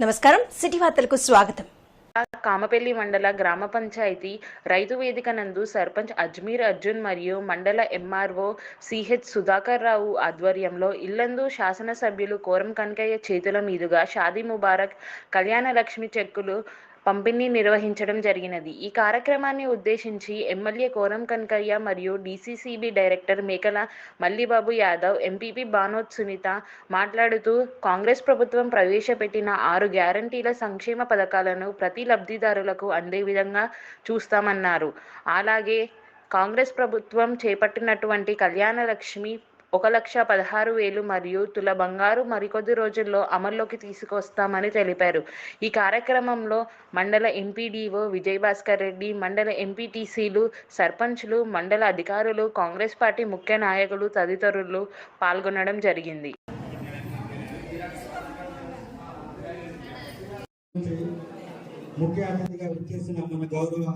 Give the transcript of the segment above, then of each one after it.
నమస్కారం. సిటీ వార్తలకు స్వాగతం. కామపల్లి మండల గ్రామ పంచాయతీ రైతు వేదిక నందు సర్పంచ్ అజ్మీర్ అర్జున్ మరియు మండల ఎంఆర్ఓ సిహెచ్ సుధాకర్ రావు ఆధ్వర్యంలో ఇల్లందు శాసనసభ్యులు కోరం కనకయ్య చేతుల మీదుగా షాదీ ముబారక్ కళ్యాణ లక్ష్మి చెక్కులు పంపిణీ నిర్వహించడం జరిగినది. ఈ కార్యక్రమాన్ని ఉద్దేశించి ఎమ్మెల్యే కోరం కనకయ్య మరియు DCCB director Mekala Mallibabu Yadav MPP Banoth Sunitha మాట్లాడుతూ కాంగ్రెస్ ప్రభుత్వం ప్రవేశపెట్టిన ఆరు గ్యారంటీల సంక్షేమ పథకాలను ప్రతి లబ్ధిదారులకు అందే విధంగా చూస్తామన్నారు. అలాగే కాంగ్రెస్ ప్రభుత్వం చేపట్టినటువంటి కళ్యాణ లక్ష్మి ఒక లక్ష పదహారు వేలు మరియు తుల బంగారు మరికొద్ది రోజుల్లో అమల్లోకి తీసుకొస్తామని తెలిపారు. ఈ కార్యక్రమంలో మండల ఎంపీడీఓ విజయభాస్కర్ రెడ్డి మండల ఎంపీటీసీలు సర్పంచ్లు మండల అధికారులు కాంగ్రెస్ పార్టీ ముఖ్య నాయకులు తదితరులు పాల్గొనడం జరిగింది. ముఖ్య అతిథిగా విచ్చేసిన మన గౌరవ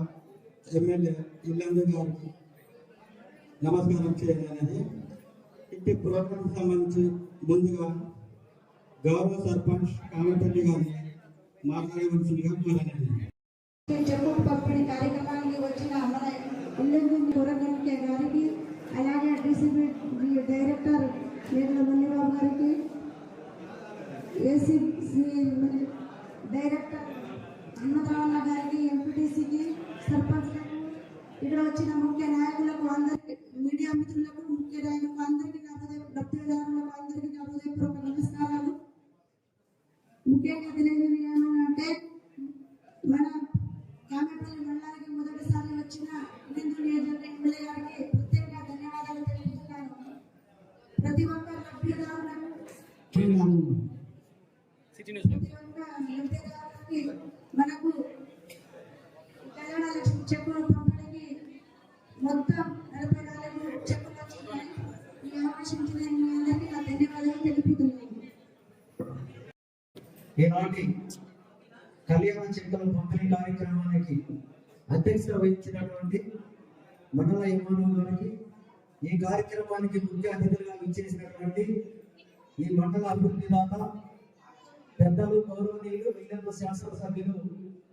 ఎమ్మెల్యే ఇల్లందు గారికి నమస్కారం చేయాలనేది ఇట్టి ప్రోగ్రాం సంబంధించి ముందుగా గౌరవ సర్పంచ్ కామపల్లి గారు మాట్లాడవలసిందిగా కోరలేదు చెప్పు పంపిణీ కార్యక్రమానికి వచ్చిన మన ఇల్లు కూరగాయల గారికి అలాగే డిసిబి డైరెక్టర్ మేఘల మల్లిబాబు గారికి ఏసీ డైరెక్టర్ హనుమంతరావు గారికి ఎంపీటీసీకి సర్పంచ్లకు ఇక్కడ వచ్చిన ముఖ్య నాయకులకు అందరికీ లబ్ధిదారులకు ఈనాటి కళ్యాణ చెక్కల పంపిణీ కార్యక్రమానికి అధ్యక్షత వహించినటువంటి మండల యమానం గారికి ఈ కార్యక్రమానికి ముఖ్య అతిథులుగా విచ్చేసినటువంటి ఈ మండల అభివృద్ధిదాత పెద్దలు గౌరవనీయులు విలేక శాసనసభ్యులు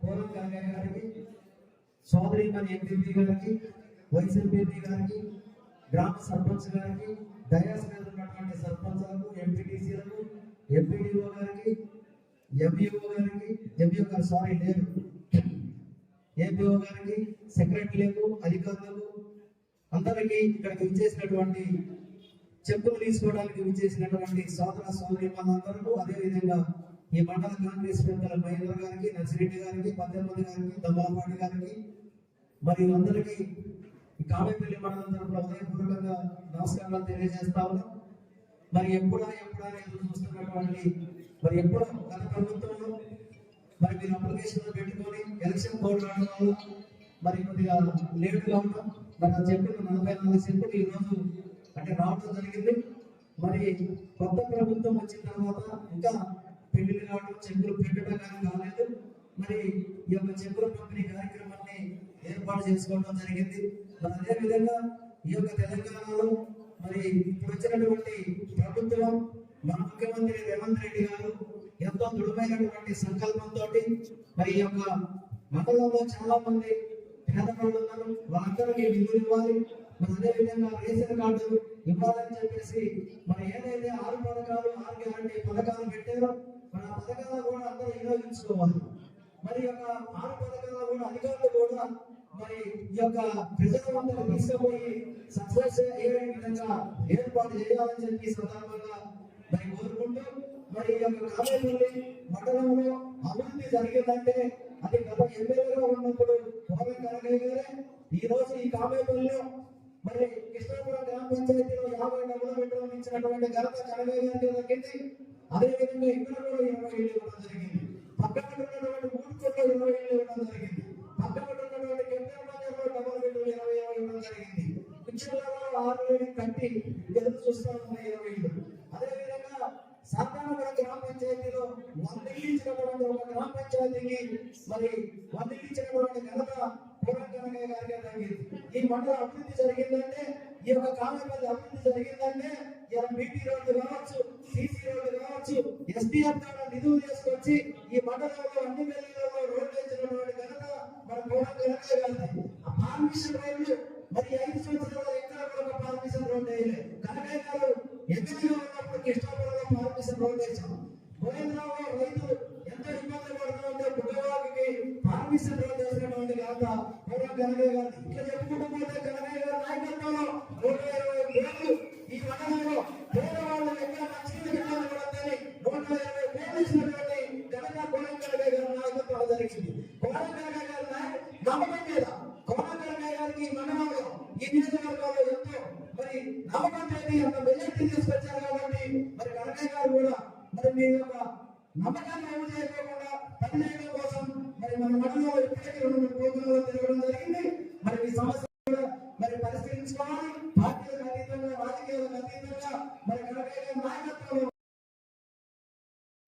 కోరం గంగయ్య గారికి సోదరి మన ఎంపీపీ గారికి వైస్ ఎంపీపీ గారికి గ్రామ సర్పంచ్ గారికి డయాస్ మీద ఉన్నటువంటి సర్పంచ్లకు ఎంపీటీసీలకు ఎంపీడీఓ గారికి ఎంఈఓ గారికి ఎంఈఓ గారు సారీ లేరు ఏపీఓ గారికి సెక్రటరీలకు అధికారులకు అందరికీ ఇక్కడికి విచ్చేసినటువంటి చెప్పులు తీసుకోవడానికి విచ్చేసినటువంటి సోదర సోదరి మనందరూ అదేవిధంగా ఈ మండల కాంగ్రెస్ పెద్దల మహేంద్ర గారికి నర్సిరెడ్డి గారికి పద్దెనిమిది గారికి దమ్మలపాటి గారికి మరియు అందరికీ కామేపల్లి మండలం తరపున హృదయపూర్వకంగా నమస్కారాలు తెలియజేస్తా ఉన్నాం. మరి ఎప్పుడా ఎప్పుడా ఎదురు చూస్తున్నటువంటి మరి ఎప్పుడు గత ప్రభుత్వంలో మరి మీరు అప్లికేషన్లో పెట్టుకొని ఎలక్షన్ కోడ్ రావడం వల్ల మరి కొద్దిగా లేటుగా ఉన్నాం మరి ఆ చెప్పిన నలభై నాలుగు సెంట్లు ఈ రోజు అంటే రావడం జరిగింది. మరి కొత్త ప్రభుత్వం వచ్చిన తర్వాత ఇంకా పెళ్ళిళ్ళు కావడం చెక్కులు పెట్టడం కానీ కాలేదు మరి ఈ యొక్క చెక్కుల పంపిణీ కార్యక్రమాన్ని ఏర్పాటు చేసుకోవడం జరిగింది. మరి అదే విధంగా ఈ యొక్క తెలంగాణలో మరి ఇప్పుడు వచ్చినటువంటి ప్రభుత్వం మన ముఖ్యమంత్రి రేవంత్ రెడ్డి గారు ఎంతో దృఢమైనటువంటి సంకల్పంతో మరి ఈ యొక్క మండలంలో చాలా మంది పేదవాళ్ళు ఉన్నారు. వాళ్ళందరికీ నిధులు ఇవ్వాలి. మరి అదే విధంగా రేషన్ కార్డు ఇవ్వాలని చెప్పేసి మరి ఏదైతే ఆరు పథకాలు ఆరు గ్యారంటీ పథకాలు పెట్టారో మరి ఆ పథకాలు కూడా అందరూ వినియోగించుకోవాలి. మరి యొక్క ఆరు పథకాలు కూడా అధికారులు కూడా మరి ఈ యొక్క ప్రజలందరూ తీసుకుపోయి సక్సెస్ అయ్యే విధంగా ఏర్పాటు చేయాలని చెప్పి సందర్భంగా మరి కోరుకుంటూ మరి ఈ యొక్క కాలేజీని మండలంలో అభివృద్ధి జరిగిందంటే అది గత ఎమ్మెల్యేగా ఉన్నప్పుడు కోరం కనకయ్య గారే ఈ రోజు ఈ కామేపల్లిలో మరి కృష్ణాపురం గ్రామ పంచాయతీలో యాభై డబ్బుల పెట్టడం ఇచ్చినటువంటి ఘనత కనకయ్య గారికి దక్కింది అదేవిధంగా ఇక్కడ కూడా ఇరవై ఏళ్ళు ఇవ్వడం జరిగింది. పక్కన ఉన్నటువంటి మూడు చోట్ల ఇరవై ఏళ్ళు ఇవ్వడం జరిగింది. పక్కన ఇవ్వడం జరిగింది పిచ్చిలలో ఆరు వేలు కట్టి ఎదురు చూస్తా ఉన్న ఇరవై ఏళ్ళు అదేవిధంగా సాధారణ గ్రామ పంచాయతీలో వంద ఇల్లు ఇచ్చినటువంటి ఒక గ్రామ పంచాయతీకి మరి వంద ఇల్లు ఇచ్చినటువంటి ఘనత పూర్వం కనకయ్య గారికి జరిగింది ఈ మండల అభివృద్ధి జరిగిందంటే ఈ యొక్క కామపల్లి అభివృద్ధి జరిగిందంటే ఇలా బీటీ రోడ్డు కావచ్చు సీసీ రోడ్డు కావచ్చు ఎస్డిఎఫ్ ద్వారా నిధులు తీసుకొచ్చి ఈ మండలంలో అన్ని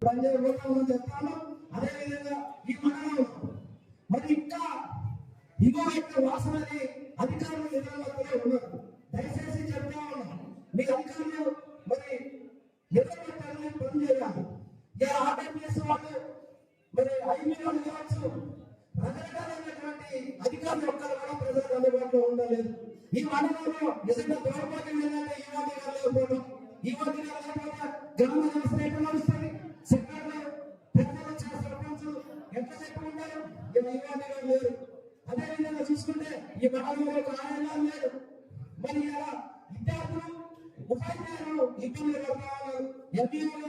పనిచేయబోతామని చెప్తాను అదేవిధంగా ఈ మండలంలో మరి ఇంకా ఇగో యొక్క వాసన అది అధికారులు నిలబడుతూనే ఉన్నారు. దయచేసి చెప్తా ఉన్నాం మీ అధికారులు మరి నిలబెట్టాలని పని చేయాలి? ఆర్డర్ ఆర్డబ్ల్యూఎస్ వాళ్ళు మరి ఐదు ఐమీలు కావచ్చు. రకరకాలైనటువంటి అధికారులు ఒక్కరు కూడా ప్రజలకు అందుబాటులో ఉండలేదు. ఈ మండలంలో నిజంగా దౌర్భాగ్యం ఏంటంటే ఈ మధ్య గారు లేకపోవడం ఈ మధ్య గారు లేకపోతే గ్రామ వ్యవస్థ ఎట్లా నడుస్తుంది. సెక్టర్లు పెద్దలు వచ్చిన సర్పంచ్ ఎట్లా చెప్పుకుంటారు ఈ గారు లేరు? అదే చూసుకుంటే ఈ మండలంలో ఆనందం మరి ఇలా విద్యార్థులు ఉపాధ్యాయులు ఇబ్బందులు పడతా ఉన్నారు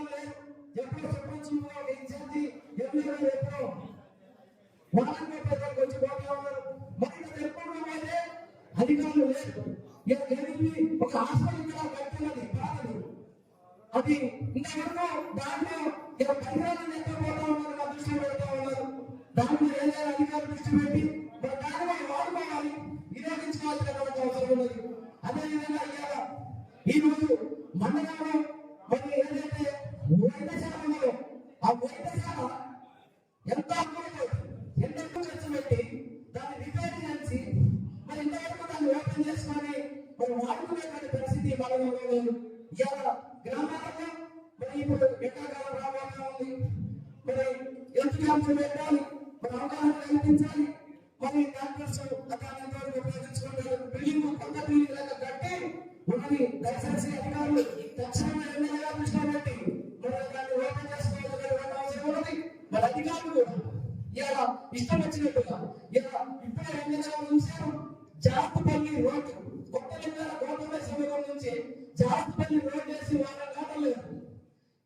లేరు? ఎప్పుడో సర్పంచ్ ఒక ఇన్ఛార్జి ఎప్పుడో? వాళ్ళని ప్రజలకు వచ్చి ఉన్నారు. మరి ఎప్పుడు అయితే అధికారులు లేదు ఇలా ఒక హాస్పిటల్ కట్టినది కట్టున్నది బాధలు. అది ఇంతవరకు దాంట్లో ఇలా పరికరాలను ఎక్కకపోతా ఉన్నారు పెడతా ఉన్నారు. దాంట్లో ఏదైనా అధికారులు దృష్టి పెట్టి మరి దాన్ని వాడుకోవాలి? వినియోగించుకోవాల్సినటువంటి అవసరం ఉన్నది. అదేవిధంగా ఇవాళ ఈ రోజు మండలంలో మరి ఏదైతే వైద్యశాల ఉన్నారో ఆ వైద్యశాల ఎంత అమ్ముడు ఎంత ఖర్చు పెట్టి దాన్ని రిపేర్ చేసి మరి ఇంతవరకు దాన్ని ఓపెన్ చేసుకొని మరి వాడుకునేటువంటి పరిస్థితి మనలో ఇవాళ ఇప్పుడు ఎండాకాలం రావాలని ఉంది మరి ఎంత ఖర్చు పెట్టాలి మరి అవగాహన కల్పించాలి మరి డాక్టర్స్ దాన్ని ఎంతవరకు ఉపయోగించుకుంటారు బిల్డింగ్ కొత్త బిల్డింగ్ లాగా కట్టి ఉన్నది దయచేసి అధికారులు తక్షణమే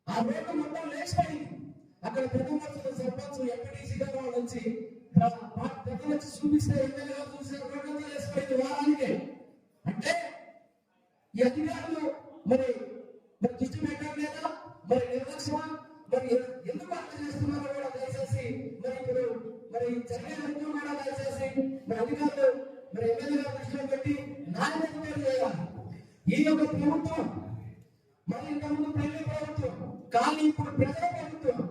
ఆ రోడ్డు మొత్తం లేచిపోయింది అక్కడ పెద్ద మనుషులు సర్పంచ్ ఎంపీటీసీ గారు నుంచి. వచ్చి పెద్ద వచ్చి చూపిస్తే ఎమ్మెల్యేగా చూసే రోడ్డు అంతా లేచిపోయింది వారానికే. అంటే ఈ అధికారులు మరి మరి దృష్టి పెట్టడం లేదా? మరి నిర్లక్ష్యమా? మరి ఎందుకు అర్థం చేస్తున్నారో కూడా దయచేసి మరి ఇప్పుడు మరి జరిగేందుకు కూడా దయచేసి మరి అధికారులు మరి ఎమ్మెల్యే గారు దృష్టిలో పెట్టి నాణ్యత పేరు చేయాలి. ఈ యొక్క ప్రభుత్వం మరి ఇంతకుముందు ప్రజల ప్రభుత్వం కానీ ఇప్పుడు ప్రజల ప్రభుత్వం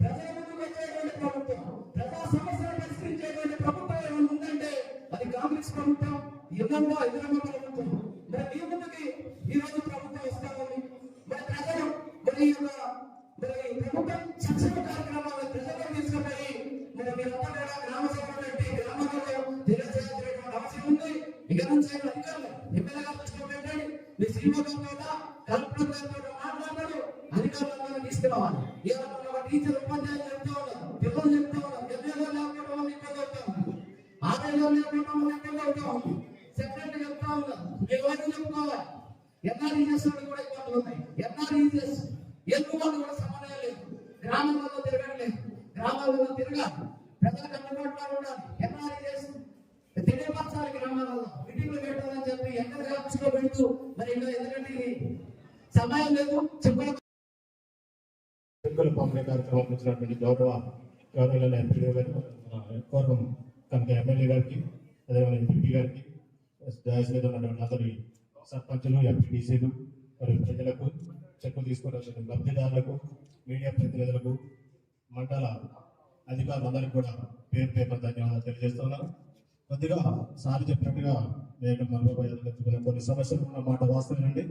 ప్రజల ముందుకు వచ్చేటువంటి ప్రభుత్వం ప్రజా సమస్యలు పరిష్కరించేటువంటి ప్రభుత్వం ఏమైనా ఉందంటే అది కాంగ్రెస్ ప్రభుత్వం ఎన్నో ఎదురమ్మ ప్రభుత్వం. మరి మీ ముందుకి ఈ రోజు ప్రభుత్వం వస్తా ఉంది మరి ప్రజలు మరి యొక్క మరి వల్ల ఉంది సెక్రటరీ చెప్తా ఉన్నారు ఎవరు చెప్పుకోవాలి ఎన్ఆర్ఈఎస్ కూడా ఇబ్బందులు ఉన్నాయి ఎన్ఆర్ఈఎస్ ఎందుకు కూడా సమన్వయం లేదు? గ్రామాలలో తిరగడం లేదు. గ్రామాలలో తిరగాలి. ప్రజలకు అందుబాటులో ఉండాలి. ఎన్ఆర్ఈఎస్ తెలియపరచాలి గ్రామాలలో. మీటింగ్లు పెట్టాలని చెప్పి ఎక్కడ దృష్టిలో పెడుతూ మరి ఇంకా ఎందుకంటే సమయం లేదు. చెప్పడం. పంపిణీ కార్యక్రమం వచ్చినటువంటి గౌరవ గౌరవ ఎంపీ గారు పూర్వం కనుక ఎమ్మెల్యే గారికి అదేవిధంగా ఎంపీపీ గారికి దయచేసి మీద ఉన్నటువంటి అందరి సర్పంచులు ఎంపీటీసీలు మరియు ప్రజలకు చెక్కులు తీసుకున్న లబ్ధిదారులకు మీడియా ప్రతినిధులకు మండల అధికారులందరికీ కూడా పేరు పేపర్ ధన్యవాదాలు తెలియజేస్తున్నాను. కొద్దిగా సార్ చెప్పినట్టుగా నేను మనలో కొన్ని సమస్యలు ఉన్న మాట వాస్తవేనండి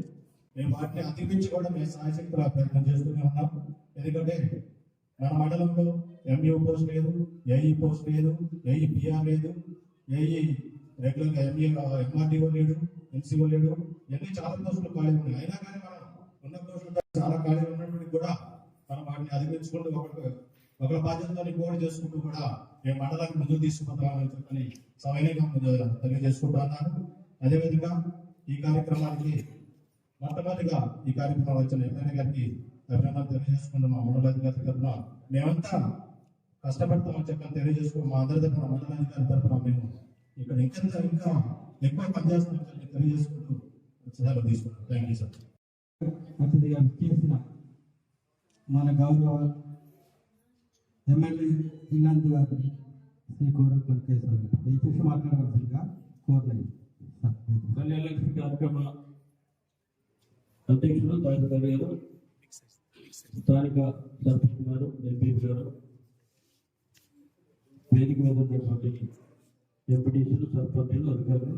మేము వాటిని అతికించి కూడా మేము సాయశక్తుల ప్రయత్నం చేస్తూనే ఉన్నాం. ఎందుకంటే మన మండలంలో ఎంఈఓ పోస్ట్ లేదు ఏఈ పోస్ట్ లేదు ఏఈ పిఆర్ లేదు ఏఈ రెగ్యులర్గా ఎంఈ ఎంఆర్డీఓ లేడు ఎన్సీఓ లేడు. ఇవన్నీ చాలా పోస్టులు ఖాళీ ఉన్నాయి. అయినా కానీ మనం ఉన్న పోస్టులు చాలా ఖాళీ ఉన్నటువంటి కూడా మనం వాటిని అధిగమించుకుంటూ ఒకటి ఒకరి బాధ్యతని పోటీ చేసుకుంటూ కూడా మేము మండలానికి ముందుకు తీసుకుపోతామని చెప్పని సవినీయంగా తెలియజేసుకుంటున్నాను అదేవిధంగా ఈ కార్యక్రమానికి మొట్టమొదటిగా ఈ కార్యక్రమం వచ్చిన ఎమ్మెల్యే గారికి అభినందనలు తెలియజేసుకుంటున్నాం మండలాధికారి తరఫున మేమంతా కష్టపడతామని చెప్పని తెలియజేసుకుని మా అందరి తరఫున మండలాధికారి తరఫున మేము ఇక్కడ ఇంకా ఇంకా ఎక్కువ పనిచేస్తామని చెప్పి తెలియజేసుకుంటూ సెలవు తీసుకుంటాం థ్యాంక్ యూ సార్ అతిథిగా చేసిన మన గౌరవ ఎమ్మెల్యే ఇల్లందు గారు శ్రీ కోరకొండ కేశవ్ గారు. దయచేసి మాట్లాడవలసిందిగా కోరలేదు. కళ్యాణలక్ష్మి కార్యక్రమ అధ్యక్షుడు తహసీల్దార్ గారు స్థానిక సర్పంచ్ గారు ఎంపీ గారు వేదిక మీద ఉన్నటువంటి ఎంపీటీసీలు సర్పంచులు అధికారులు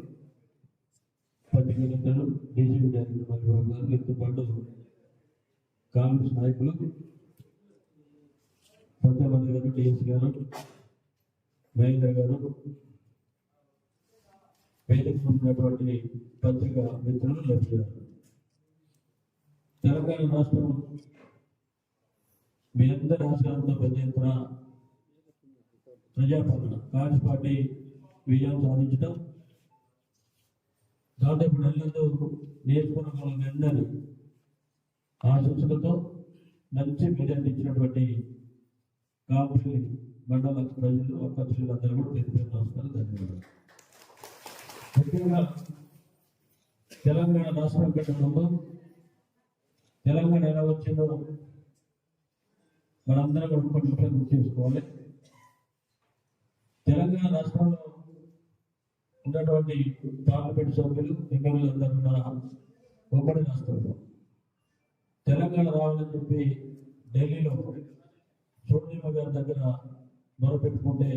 పత్రికా నేతలు డీజీపీ డైరెక్టర్ మరియు గారు వీరితో పాటు కాంగ్రెస్ నాయకులు సత్యమంది గారు టీఎస్ గారు మహేంద్ర గారు వేదిక ఉన్నటువంటి పత్రిక మిత్రులు లభించారు. తెలంగాణ రాష్ట్రం మీ అందరి రాష్ట్రాలతో పెద్ద ఎత్తున ప్రజాపాలన కాంగ్రెస్ పార్టీ విజయం సాధించడం దాదాపు నెలలతో నియోజకవర్గంలో అందరూ ఆశంసలతో మంచి మెజార్టీ ఇచ్చినటువంటి కాపులి మండల ప్రజలు అక్కచులందరూ కూడా పేరు నమస్కారం ధన్యవాదాలు. ముఖ్యంగా తెలంగాణ రాష్ట్రం పెట్టడంలో తెలంగాణ ఎలా వచ్చిందో మనందరం కూడా కొన్ని విషయాలు చేసుకోవాలి. తెలంగాణ రాష్ట్రంలో ఉన్నటువంటి పార్లమెంట్ సభ్యులు ఎమ్మెల్యేలు అందరూ కూడా ఉమ్మడి రాష్ట్రంలో. తెలంగాణ రావాలని చెప్పి ఢిల్లీలో సోనియా గారి దగ్గర మొరపెట్టుకుంటే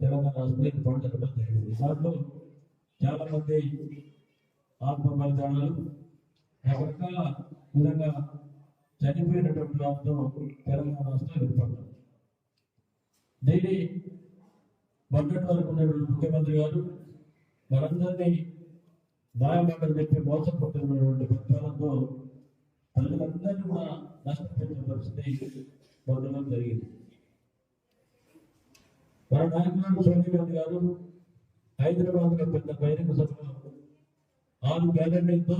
తెలంగాణ రాష్ట్రం ఏర్పాటు జరిగింది. దాంట్లో చాలామంది ఆత్మ బలిదానాలు రకరకాల విధంగా చనిపోయినటువంటి రాష్ట్రం తెలంగాణ రాష్ట్రం ఏర్పడ్డారు డైలీ మొన్నటి వరకు ఉన్నటువంటి ముఖ్యమంత్రి గారు మనందరినీ మాయమాటలు చెప్పి మోసపోతున్నటువంటి పరిపాలనతో ప్రజలందరినీ కూడా నష్టపోయిన పరిస్థితి పొందడం జరిగింది. మన నాయకులు సోనియా గాంధీ గారు హైదరాబాద్లో పెద్ద బహిరంగ సభలో ఆరు గ్యారెంటీలతో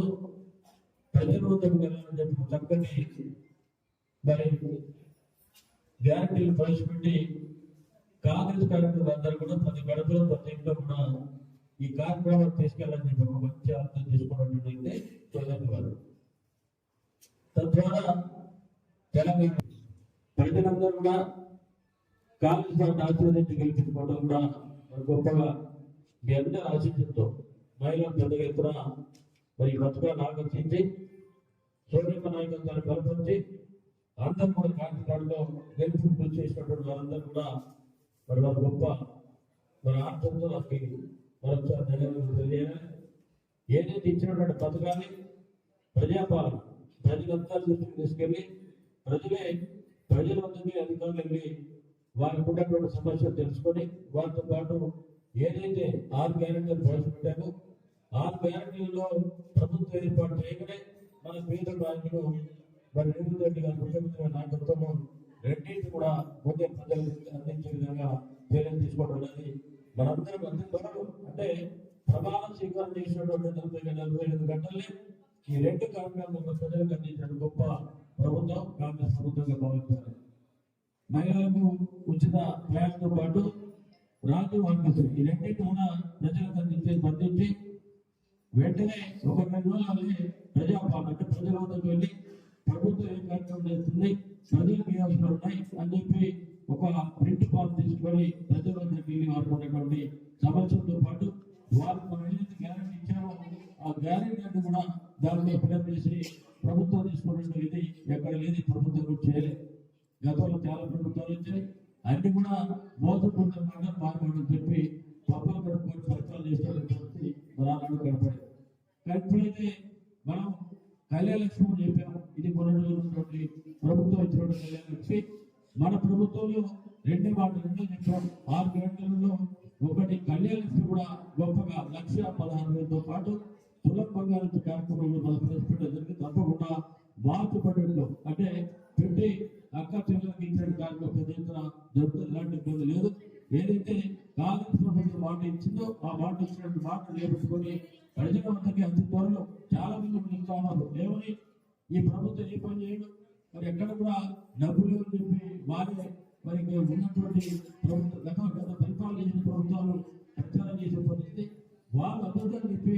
ప్రజల వద్దకు వెళ్ళాలని చెప్పి చక్కని మరి గ్యారంటీలు ప్రవేశపెట్టి కాంగ్రెస్ కార్యకర్తలు అందరూ కూడా ప్రతి గడపలో ప్రతి ఇంట్లో కూడా ఈ కార్యక్రమాన్ని తీసుకెళ్ళాలని చెప్పి ఒక మంచి అర్థం చేసుకోవడం చోదరి గారు తద్వారా తెలంగాణ ప్రజలందరూ కూడా కాంగ్రెస్ పార్టీ ఆశీర్వదించి గెలిపించుకోవడం కూడా గొప్పగా మీ అందరి ఆశీస్సులతో మహిళలు పెద్ద ఎత్తున మరి బతుకాన్ని ఆకర్షించి సోనియమ్మ నాయకత్వాన్ని బలపరిచి అందరూ కూడా కాంగ్రెస్ పార్టీలో గెలుపు కృషి చేసినటువంటి వారందరూ కూడా మరి వారి గొప్ప మన ఆత్మతో నాకు మరొకసారి ధన్యవాదాలు తెలియాలి ఏదైతే ఇచ్చినటువంటి పథకాన్ని ప్రజాపాలన ప్రజలంతా దృష్టికి తీసుకెళ్ళి ప్రజలే ప్రజల వద్దకి అధికారులు వెళ్ళి వారికి ఉన్నటువంటి సమస్యలు తెలుసుకొని వారితో పాటు ఏదైతే ఆరు గ్యారెంటీలు ప్రవేశపెట్టామో ఆరు గ్యారెంటీల్లో ప్రభుత్వం ఏర్పాటు చేయకనే మన పేద నాయకులు మరి రేవంత్ రెడ్డి గారి ముఖ్యమంత్రి గారి నాయకత్వంలో రెండింటి కూడా ముందే ప్రజలకు అందించే విధంగా చర్యలు తీసుకోవడం అనేది మనందరం అందరూ అంటే ప్రమాణ స్వీకారం చేసినటువంటి నలభై నలభై ఐదు గంటలే ఈ రెండు కార్యక్రమాలను ప్రజలకు అందించిన గొప్ప ప్రభుత్వం కాంగ్రెస్ ప్రభుత్వంగా భావించారు మహిళలకు ఉచిత ప్రయాణంతో పాటు రాజు ఆరోగ్యశ్రీ ఈ రెండింటి కూడా ప్రజలకు అందించి స్పందించి వెంటనే ఒక రెండు రోజులు ప్రజాపాలన ప్రజల వద్దకు వెళ్ళి ప్రభుత్వం ఏ కార్యక్రమం చేస్తుంది ప్రజలకు ఏ అవసరాలు ఉన్నాయి అని చెప్పి ఒక ప్రింట్ ఫామ్ తీసుకొని ప్రజలందరికీ వద్దకు సమస్యలతో పాటు వారు మనం ఏదైతే గ్యారెంటీ ఇచ్చామో ఆ గ్యారెంటీ అన్ని కూడా దానిలో ఫిలప్ చేసి ప్రభుత్వం తీసుకున్నట్టు ఇది ఎక్కడ లేదు ప్రభుత్వం కూడా చేయలేదు. గతంలో చాలా ప్రభుత్వాలు వచ్చాయి. అన్ని కూడా మోసపూరితంగా మాట్లాడని చెప్పి పబ్బలు కడుక్కొని పరిపాలన చేస్తారని చెప్పి మనాడు కనపడింది. కానీ మనం కళ్యాణలక్ష్మి చెప్పాము. ఇది మొన్నటి ఉన్నటువంటి ప్రభుత్వం ఇచ్చినటువంటి కళ్యాణలక్ష్మి మన ప్రభుత్వంలో రెండే మాట రెండో చెప్పాం ఆరు గంటలలో ఒకటి కళ్యాణలక్ష్మి కూడా గొప్పగా లక్ష పదహారు వేలతో పాటు తులం బంగారు కార్యక్రమంలో మన ప్రవేశపెట్టడం జరిగింది. తప్పకుండా మార్చి పన్నెండులో అంటే పెట్టి అక్క చెల్లెలకు ఇచ్చిన కార్యక్రమం పెద్ద ఎత్తున జరుగుతుంది ఎలాంటి ఇబ్బంది లేదు. ఏదైతే కాంగ్రెస్ ప్రభుత్వం మాట ఇచ్చిందో ఆ మాట ఇచ్చినటువంటి మాట నిలబెట్టుకొని ప్రజల వద్దకి అతి త్వరలో చాలా మంది పిలుస్తా ఉన్నారు. లేవని ఈ ప్రభుత్వం ఏ పని చేయడు? మరి ఎక్కడ కూడా డబ్బులు లేవని చెప్పి వారే మరి ఉన్నటువంటి ప్రభుత్వం గత గత పరిపాలన చేసిన ప్రభుత్వాలు ప్రచారం చేసే పరిస్థితి. వాళ్ళు అబద్ధం చెప్పి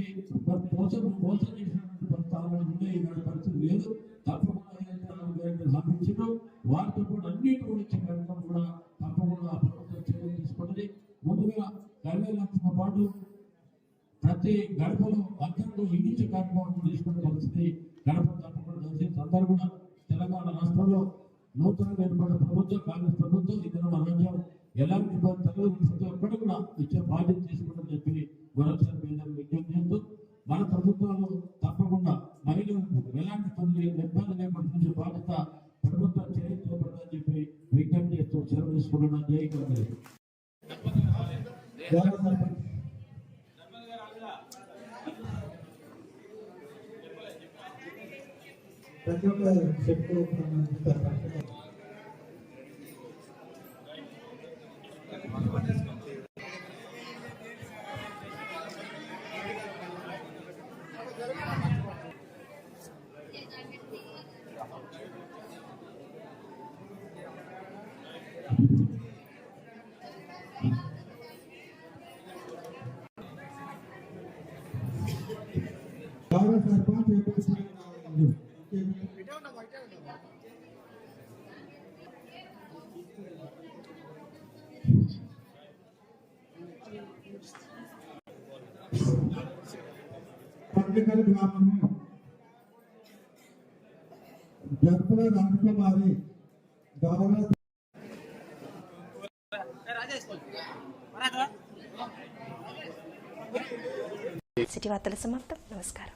మరి మోసం మోసం చేసినటువంటి పరిస్థితులు ఉండే ఇలాంటి పరిస్థితి లేదు. తప్పకుండా ఏదైతే హామీ ఇచ్చిందో వారితో కూడా అన్నిటి గురించి కూడా తప్పకుండా ఆ ప్రభుత్వం చర్యలు తీసుకుంటుంది ముందుగా కళ్యాణ లక్ష్మితో పాటు ప్రతి గడపలో అందరూ ఇగించే కార్యక్రమం తీసుకున్న పరిస్థితి గడప తప్పకుండా దర్శించి అందరూ కూడా తెలంగాణ రాష్ట్రంలో నూతనంగా ఏర్పడిన ప్రభుత్వం కాంగ్రెస్ ప్రభుత్వం ఇతర రాజ్యం ఎలాంటి ఇబ్బంది తగ్గదు ప్రతి ఒక్కరు కూడా ఇచ్చే బాధ్యత తీసుకుంటారని చెప్పి మరొకసారి మీ విజ్ఞప్తి చేస్తూ మన ప్రభుత్వాలు తప్పకుండా మహిళలకు ఎలాంటి పనులు నిర్బంధం లేకుండా చూసే బాధ్యత ప్రభుత్వం చర్య చేపడదని చెప్పి విజ్ఞప్తి చేస్తూ సెలవు తీసుకుంటున్నాను. జై కాంగ్రెస్ గౌరవ సర్పంచ్ ప్రతి ఒక్క చెట్టు గౌరవ సర్పంచ్ పర్టికల్ గ్రామము జరుపుల రాజకుమారి గౌరవ సిటీ వార్తల సమాప్తం. నమస్కారం.